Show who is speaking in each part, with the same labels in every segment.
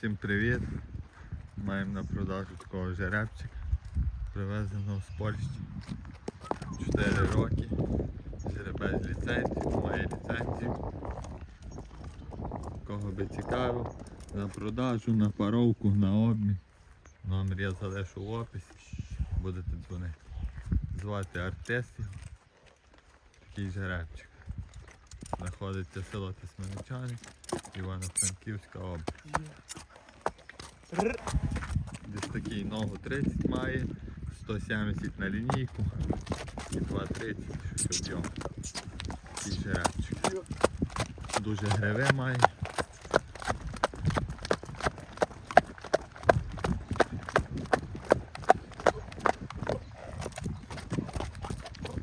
Speaker 1: Всім привіт! Маємо на продажу такого жеребчика. Привезеного з Польщі. 4 роки. Жеребець ліцензії, має ліцензію. Кого би цікавив, на продажу, на паровку, на обмін. Номер я залишу в описі. Будете дзвонити. Звати його. Такий жеребчик. Знаходиться село Тисменичани, Івано-Франківська область. Десь такий ногу 30 має, 170 на лінійку і 2,30 щось об'єм. Такий жеребчик. Дуже гриве має.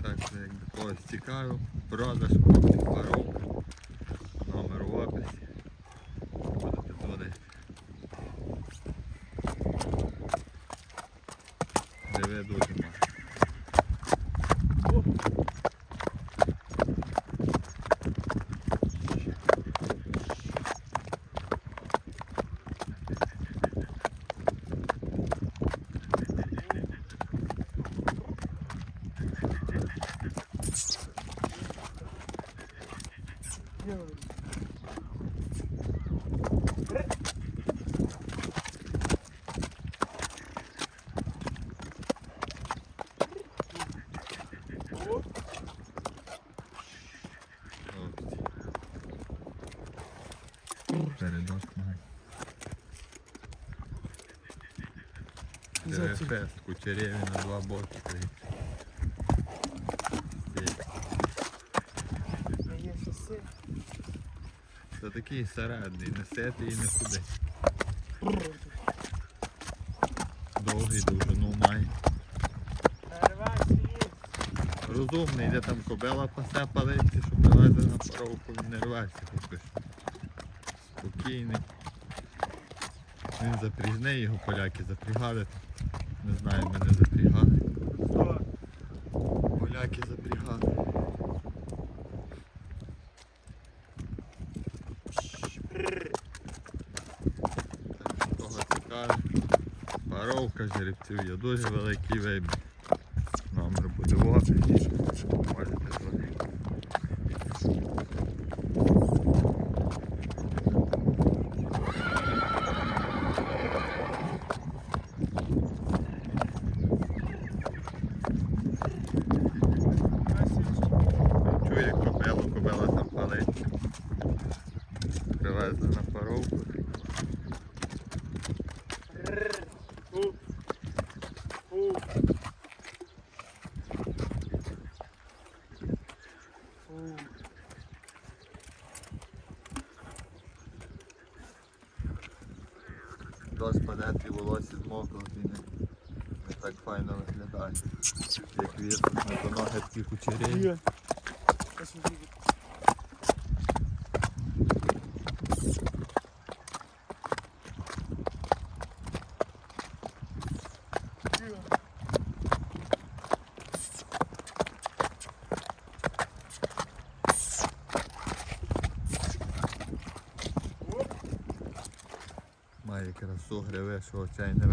Speaker 1: Так що як до когось цікаво, продаж купить паровку, номер в описі. Будете дзвонити. Диви дуже мало. Передок має. Диви фест, кучеряві на два боки. Це такий середній, не ситий і не худий. Довгий довжину має. Розумний, де там кобила пасе палиться, що привезе на паровку, він не рветься поки. Спокійний. Він запряжний, його поляки запрягали. Не знаю, мене запрягали. Поляки запрягали. Так, Кого цікавить. Паровка жеребців є дуже великий вибір. Номер буде в описі. Можете дзвонити. Привезли на паровку. Дощ паде, і волосся змокло і не, не так файно виглядає. Як вірус на то ноги такі кучері. Має красу гриве, що очей не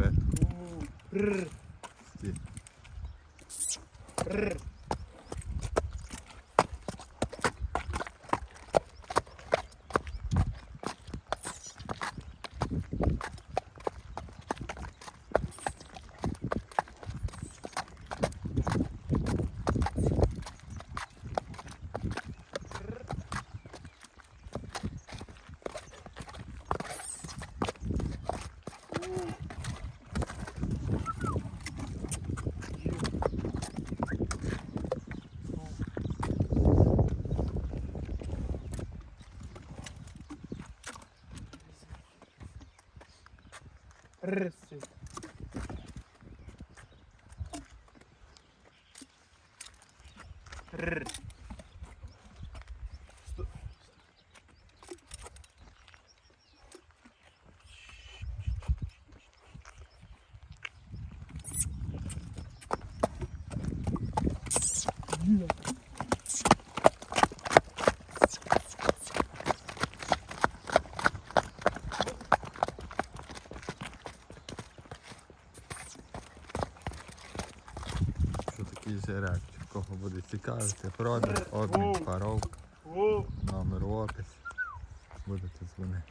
Speaker 1: рису. Р.
Speaker 2: Yeah. Р.
Speaker 1: жеребчик. Кого буде цікавити, продаж, обмін, паровка, номер в описі. Будете дзвонити.